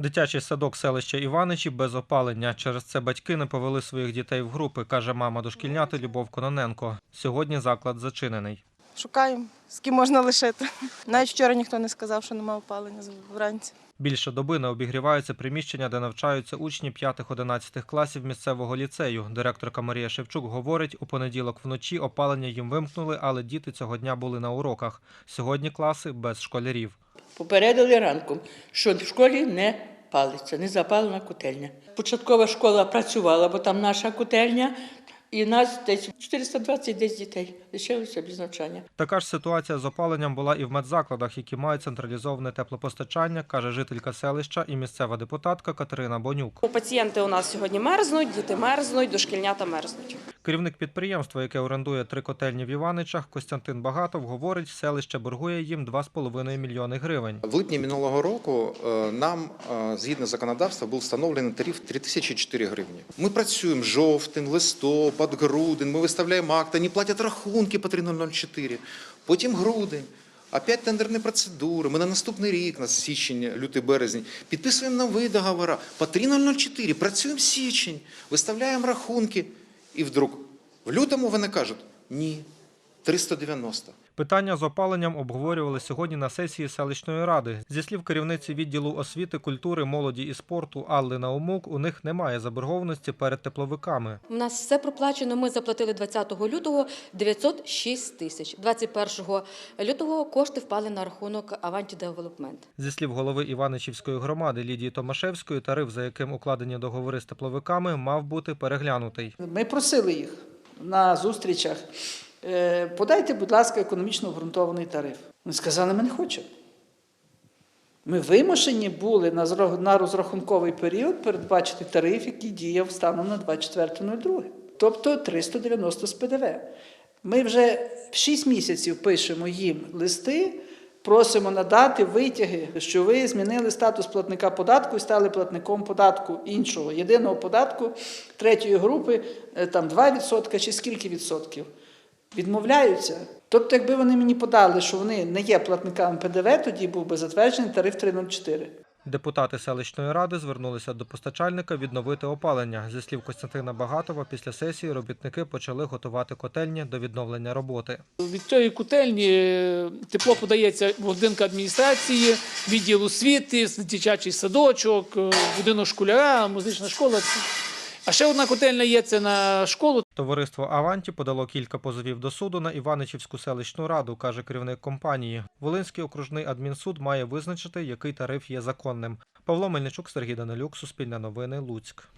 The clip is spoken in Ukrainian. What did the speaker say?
Дитячий садок селища Іваничі без опалення. Через це батьки не повели своїх дітей в групи, каже мама дошкільняти Любов Кононенко. Сьогодні заклад зачинений. Шукаємо, з ким можна лишити. Навіть вчора ніхто не сказав, що немає опалення вранці. Більше доби не обігріваються приміщення, де навчаються учні 5-11 класів місцевого ліцею. Директорка Марія Шевчук говорить, у понеділок вночі опалення їм вимкнули, але діти цього дня були на уроках. Сьогодні класи без школярів. Попередили ранком, що в школі не палиться, не запалена котельня. Початкова школа працювала, бо там наша котельня, і нас десь 420 десь дітей лишилося без навчання. Така ж ситуація з опаленням була і в медзакладах, які мають централізоване теплопостачання, каже жителька селища і місцева депутатка Катерина Бонюк. Пацієнти у нас сьогодні мерзнуть, діти мерзнуть, дошкільнята мерзнуть. Керівник підприємства, яке орендує три котельні в Іваничах, Костянтин Багатов, говорить, селище боргує їм 2,5 мільйони гривень. В липні минулого року е, нам, е, згідно законодавства, був встановлений тариф 3004 гривні. Ми працюємо жовтень, листопад, грудень, ми виставляємо акти, вони платять рахунки по 3004, потім грудень. Опять тендерні процедури. Ми на наступний рік, на січень, лютий, березень, підписуємо нові договори по 3004, працюємо січень, виставляємо рахунки. І вдруг в лютому вони кажуть: ні, 390. Питання з опаленням обговорювали сьогодні на сесії селищної ради. Зі слів керівниці відділу освіти, культури, молоді і спорту Алли Наумук, у них немає заборгованості перед тепловиками. У нас все проплачено. Ми заплатили 20 лютого 906 тисяч. 21 лютого кошти впали на рахунок Аванті Девелопмент. Зі слів голови Іваничівської громади Лідії Томашевської, тариф, за яким укладені договори з тепловиками, мав бути переглянутий. Ми просили їх на зустрічах, е, подайте, будь ласка, економічно обґрунтований тариф. Вони сказали, ми не хочемо. Ми вимушені були на розрахунковий період передбачити тариф, який діяв станом на 24.02, тобто 390 з ПДВ. Ми вже 6 місяців пишемо їм листи, просимо надати витяги, що ви змінили статус платника податку і стали платником податку іншого, єдиного податку третьої групи, е, там 2% чи скільки відсотків. Відмовляються. Тобто, якби вони мені подали, що вони не є платниками ПДВ, тоді був би затверджений тариф 304. Депутати селищної ради звернулися до постачальника відновити опалення. Зі слів Костянтина Багатова, після сесії робітники почали готувати котельні до відновлення роботи. Від цієї котельні е, тепло подається в будинку адміністрації, відділ освіти, дитячий садочок, е, будинок школяра, музична школа. А ще одна котельня є це на школу. Товариство Аванті подало кілька позовів до суду на Іваничівську селищну раду, каже керівник компанії. Волинський окружний адмінсуд має визначити, який тариф є законним. Павло Мельничук, Сергій Данилюк, Суспільне новини, Луцьк.